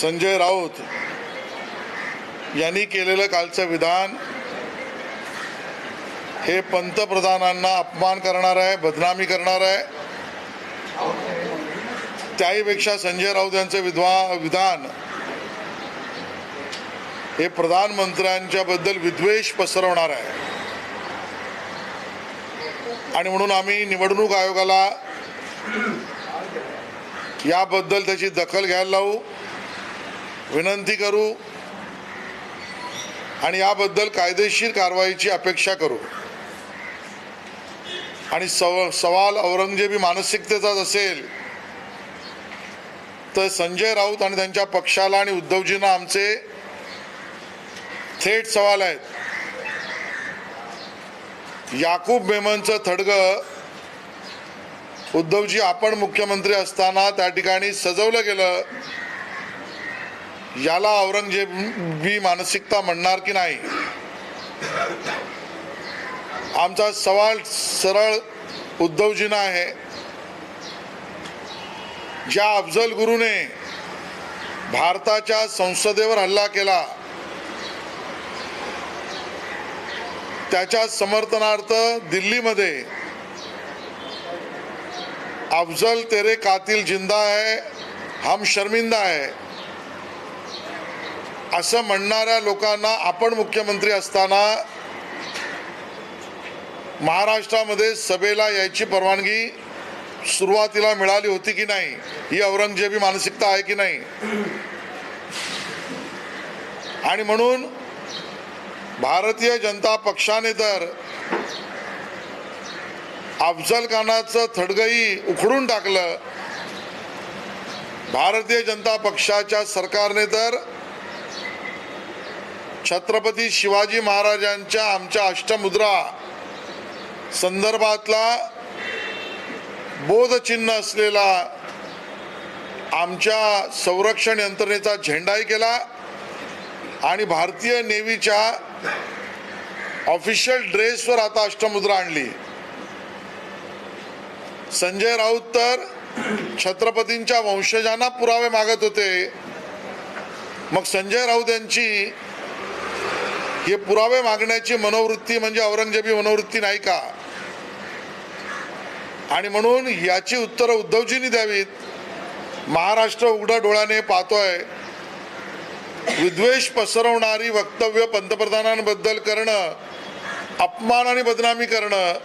संजय राऊत यांनी केलेलं कालचं विधान हे पंतप्रधानांना अपमान करणार आहे बदनामी करणार आहे. त्याहीपेक्षा संजय राऊत यांचं विद्वा विधान हे प्रधानमंत्र्यांच्या बद्दल विद्वेष पसरवणार आहे. आणि म्हणून आम्ही निवडणूक आयोगाला याबद्दल त्याची दखल घ्यायला लावू. विनंती करू आणि याबद्दल कायदेशीर कारवाईची अपेक्षा करू. आणि सव सवाल औरंगजेबी मानसिकतेचाच असेल तर संजय राऊत आणि त्यांच्या पक्षाला आणि उद्धवजींना आमचे थेट सवाल आहेत. याकूब मेमनचं थडगं उद्धवजी आपण मुख्यमंत्री असताना त्या ठिकाणी सजवलं गेलं. याला औरंगजेबी मानसिकता म्हणणार की नाही? आमचा सवाल सरळ उद्धवजींना आहे. ज्या अफजल गुरुने भारताच्या संसदेवर हल्ला केला त्याच्या समर्थनार्थ दिल्लीमध्ये अफजल तेरे कातिल जिंदा है हम शर्मिंदा है. असं म्हणणाऱ्या लोकांना आपण मुख्यमंत्री असताना महाराष्ट्रामध्ये सभेला यायची परवानगी सुरुवातीला मिळाली होती की नाही ही औरंगजेबी मानसिकता आहे की नाही? आणि म्हणून भारतीय जनता पक्षाने तर अफजल खानाचं थडगही उखडून टाकलं. भारतीय जनता पक्षाच्या सरकारने तर छत्रपती शिवाजी महाराजांच्या आमच्या अष्टमुद्रा संदर्भातला बोधचिन्ह असलेला आमच्या संरक्षण यंत्रणेचा झेंडाही केला आणि भारतीय नेव्हीच्या ऑफिशियल ड्रेसवर आता अष्टमुद्रा आणली. संजय राऊत तर छत्रपतींच्या वंशजांना पुरावे मागत होते. मग संजय राऊत यांची हे पुरावे मागण्याची मनोवृत्ती म्हणजे औरंगजेबी मनोवृत्ती नाही का? आणि म्हणून याची उत्तरं उद्धवजींनी द्यावीत. महाराष्ट्र उघड्या डोळ्याने पाहतोय. विद्वेष पसरवणारी वक्तव्य पंतप्रधानांबद्दल करणं अपमान आणि बदनामी करणं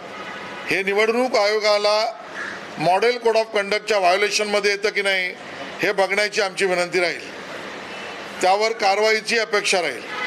हे निवडणूक आयोगाला मॉडेल कोड ऑफ कंडक्टच्या व्हायोलेशनमध्ये येतं की नाही हे बघण्याची आमची विनंती राहील. त्यावर कारवाईची अपेक्षा राहील.